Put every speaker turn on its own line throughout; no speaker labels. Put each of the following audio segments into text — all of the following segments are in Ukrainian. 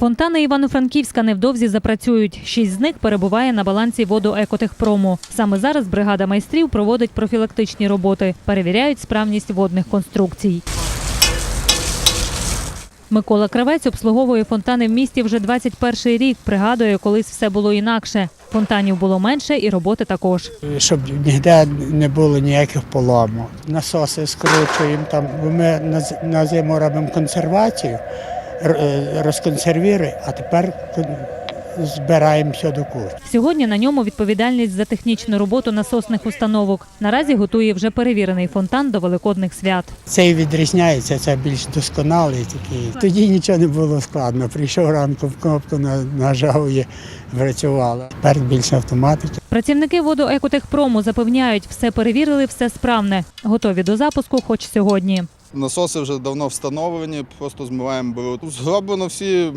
Фонтани Івано-Франківська невдовзі запрацюють. Шість з них перебуває на балансі водоекотехпрому. Саме зараз бригада майстрів проводить профілактичні роботи, перевіряють справність водних конструкцій. Микола Кравець обслуговує фонтани в місті вже 21 рік. Пригадує, колись все було інакше. Фонтанів було менше і роботи також.
щоб ніде не було ніяких поломок. Насоси скручуємо там, ми на зиму робимо консервацію, е, а тепер кон- збираємо все докупи.
Сьогодні на ньому відповідальність за технічну роботу насосних установок. Наразі готує вже перевірений фонтан до великодних свят.
Цей відрізняється, це більш досконалий такий. Тоді нічого не було складно. Прийшов ранку в кнопку, на- нажав і працювало. Тепер більше автоматики.
Працівники водоекотехпрому запевняють, все перевірили, все справне. Готові до запуску, хоч сьогодні.
Насоси вже давно встановлені, просто змиваємо бруд. Зроблено всі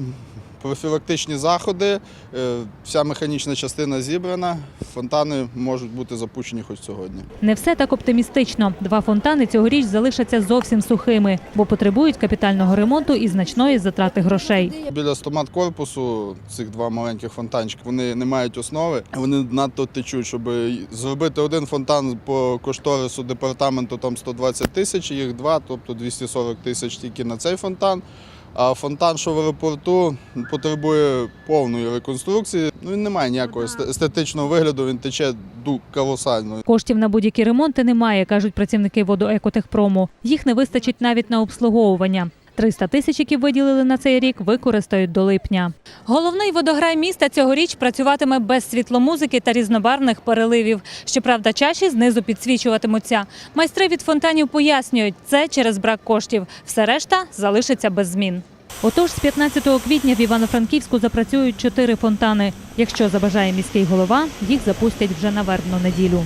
профілактичні заходи, е, вся механічна частина зібрана. Фонтани можуть бути запущені хоч сьогодні.
Не все так оптимістично. Два фонтани цьогоріч залишаться зовсім сухими, бо потребують капітального ремонту і значної затрати грошей.
Біля стомат корпусу цих два маленьких фонтанчики вони не мають основи. Вони надто течуть, щоб зробити один фонтан по кошторису департаменту там 120 тисяч, їх два, тобто 240 тисяч тільки на цей фонтан. А фонтан, що в аеропорту, потребує повної реконструкції. Ну він не має ніякого есте- естетичного вигляду, він тече ду колосально.
Коштів на будь-які ремонти немає, кажуть працівники водоекотехпрому. Їх не вистачить навіть на обслуговування. 300 тисяч, які виділили на цей рік, використають до липня. Головний водограй міста цьогоріч працюватиме без світломузики та різнобарвних переливів. Щоправда, чаші знизу підсвічуватимуться. Майстри від фонтанів пояснюють, це через брак коштів. Все решта залишиться без змін. Отож, з 15 квітня в Івано-Франківську запрацюють чотири фонтани. Якщо забажає міський голова, їх запустять вже на вербну неділю.